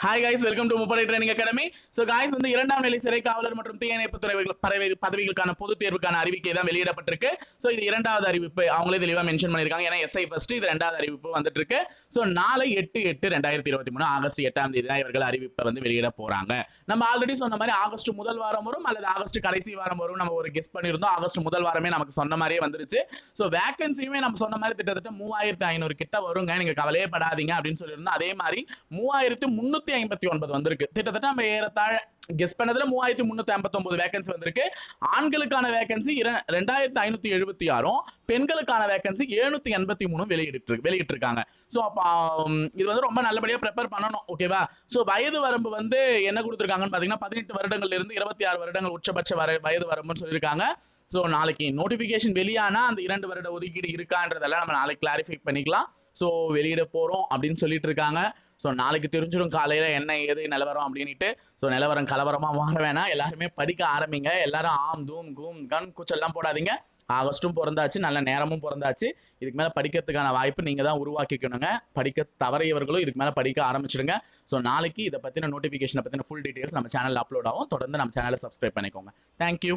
Hi guys welcome to முப்படை training academy so guys வந்து இரண்டாம் நிலை சிறை காவலர் மற்றும் தீயணைப்பு துறை பறவை- பதவிகளுக்கான பொது தேர்வுக்கான அறிவிக்கை தான் வெளியிடப்பட்டிருக்கு. ஸோ இது இரண்டாவது அறிவிப்பு அவங்களே தெளிவாக மென்ஷன் பண்ணியிருக்காங்க. ஏன்னா எஸ்ஐ ஃபர்ஸ்ட் இது ரெண்டாவது அறிவிப்பு வந்துட்டு இருக்கு ஸோ நாளை எட்டு எட்டு ரெண்டாயிரத்தி இருபத்தி மூணு ஆகஸ்ட் எட்டாம் தேதி தான் இவர்கள் அறிவிப்பை வந்து வெளியிட போறாங்க. நம்ம ஆல்ரெடி சொன்ன மாதிரி ஆகஸ்ட் முதல் வாரம் வரும் அல்லது ஆகஸ்ட் கடைசி வாரம் வரும். நம்ம ஒரு கெஸ்ட் பண்ணியிருந்தோம். ஆகஸ்ட் முதல் வாரமே நமக்கு சொன்ன மாதிரியே வந்துருச்சு. ஸோ வேகன்சியுமே நம்ம சொன்ன மாதிரி கிட்டத்தட்ட மூவாயிரத்தி ஐநூறு கிட்ட வருங்க. நீங்க கவலையே படாதீங்க அப்படின்னு சொல்லியிருந்தோம். அதே மாதிரி மூவாயிரத்தி முன்னூத்தி ஐம்பத்தி ஒன்பது வந்திருக்கு. கிட்டத்தட்ட நம்ம ஏறத்தாழ கெஸ் பண்ணதுல மூவாயிரத்தி முன்னூத்தி ஐம்பத்தி வேகன்சி வந்திருக்கு. ஆண்களுக்கான வேகன்சி ரெண்டாயிரத்தி ஐநூத்தி எழுபத்தி ஆறும் பெண்களுக்கான வேகன்சி எழுநூத்தி எண்பத்தி மூணும் வெளியிட்டு வெளியிட்டு இருக்காங்க ஸோ அப்போ இது வந்து ரொம்ப நல்லபடியா ப்ரிப்பேர் பண்ணணும் ஓகேவா ஸோ வயது வரம்பு வந்து என்ன கொடுத்துருக்காங்கன்னு பாத்தீங்கன்னா பதினெட்டு வருடங்கள்ல இருந்து இருபத்தி ஆறு வருடங்கள் உச்சபட்ச வர வயது வரம்புன்னு சொல்லியிருக்காங்க. ஸோ நாளைக்கு நோட்டிஃபிகேஷன் வெளியானா அந்த இரண்டு வருட ஒதுக்கீடு இருக்கான்றதெல்லாம் நம்ம நாளைக்கு கிளாரிஃபை பண்ணிக்கலாம். ஸோ வெளியிட போகிறோம் அப்படின்னு சொல்லிட்டு இருக்காங்க ஸோ நாளைக்கு தெரிஞ்சிடும் காலையில் என்ன ஏது நிலவரம் அப்படின்ட்டு ஸோ நிலவரம் கலவரமாக மாற வேணாம். எல்லாருமே படிக்க ஆரம்பிங்க. எல்லாரும் ஆம் தூம் கூம் கன் கூச்செல்லாம் போடாதீங்க. ஆகஸ்ட்டும் பிறந்தாச்சு. நல்ல நேரமும் பிறந்தாச்சு. இதுக்கு மேலே படிக்கிறதுக்கான வாய்ப்பு நீங்கள் தான் உருவாக்கிக்கணுங்க. படிக்க தவறியவர்களும் இதுக்கு மேலே படிக்க ஆரம்பிச்சிடுங்க. ஸோ நாளைக்கு இதை பற்றின நோட்டிஃபிகேஷனை பற்றின ஃபுல் டீட்டெயில்ஸ் நம்ம சேனலில் அப்லோட் ஆகும். தொடர்ந்து நம்ம சேனலை சப்ஸ்கிரைப் பண்ணிக்கோங்க. தேங்க்யூ